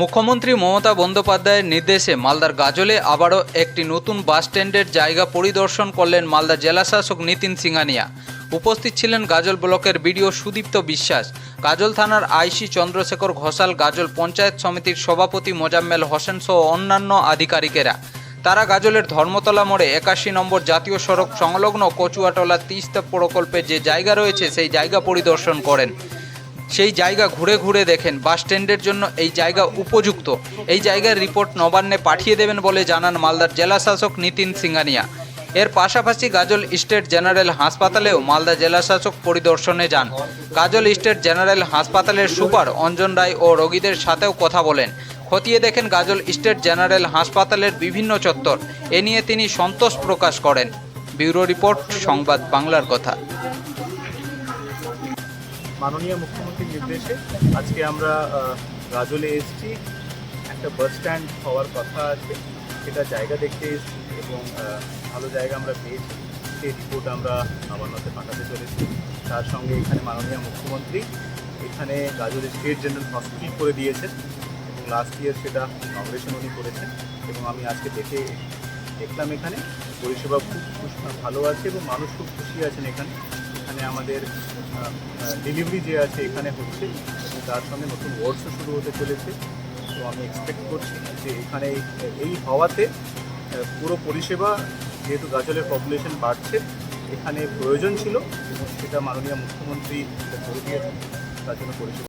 মুখ্যমন্ত্রী মমতা বন্দ্যোপাধ্যায়ের নির্দেশে মালদার গাজলে আবারও একটি নতুন বাস স্ট্যান্ডের জায়গা পরিদর্শন করলেন মালদা জেলাশাসক নিতিন সিংহানিয়া উপস্থিত ছিলেন গাজল ব্লকের বিডিও সুদীপ্ত বিশ্বাস। গাজল থানার আইসি চন্দ্রশেখর ঘোষাল, গাজল পঞ্চায়েত সমিতির সভাপতি মোজাম্মেল হোসেন সহ অন্যান্য আধিকারিকেরা। তারা গাজলের ধর্মতলা মোড়ে একাশি নম্বর জাতীয় সড়ক সংলগ্ন কচুয়াটলা তিস্তা প্রকল্পে যে জায়গা রয়েছে, সেই জায়গা পরিদর্শন করেন। সেই জায়গা ঘুরে ঘুরে দেখেন বাস স্ট্যান্ডের জন্য এই জায়গা উপযুক্ত। এই জায়গার রিপোর্ট নবান্নে পাঠিয়ে দেবেন বলে জানান মালদার জেলাশাসক নিতিন সিংহানিয়া এর পাশাপাশি গাজল স্টেট জেনারেল হাসপাতালেও মালদা জেলাশাসক পরিদর্শনে যান। গাজল স্টেট জেনারেল হাসপাতালের সুপার অঞ্জন রায় ও রোগীদের সাথেও কথা বলেন। খতিয়ে দেখেন গাজল স্টেট জেনারেল হাসপাতালের বিভিন্ন চত্বর। এ নিয়ে তিনি সন্তোষ প্রকাশ করেন। ব্যুরো রিপোর্ট, সংবাদ বাংলার কথা। মাননীয় মুখ্যমন্ত্রীর নির্দেশে আজকে আমরা গাজলে এসেছি। একটা বাস স্ট্যান্ড হওয়ার কথা আছে। সেটা জায়গা দেখতে এসেছি এবং ভালো জায়গা আমরা পেয়েছি। সেই রিপোর্ট আমরা নবান্নতে পাঠাতে চলেছি। তার সঙ্গে এখানে মাননীয় মুখ্যমন্ত্রী এখানে গাজলে স্টেট জেনারেল হসপিটাল করে দিয়েছেন। এবং লাস্ট ইয়ার সেটা ইনগ্রেশন উনি করেছেন। এবং আমি আজকে দেখে দেখলাম এখানে। পরিষেবা খুব ভালো আছে এবং মানুষ খুব খুশি আছেন এখানে। আমাদের ডেলিভারি যে আছে এখানে হচ্ছে তার সঙ্গে নতুন ওয়ার্ডসও শুরু হতে চলেছে। তো আমি এক্সপেক্ট করছি যে এখানে এই- হওয়াতে পুরো পরিষেবা, যেহেতু গাজলের পপুলেশন বাড়ছে, এখানে প্রয়োজন ছিল, এবং সেটা মাননীয় মুখ্যমন্ত্রী তার জন্য পরিষেবা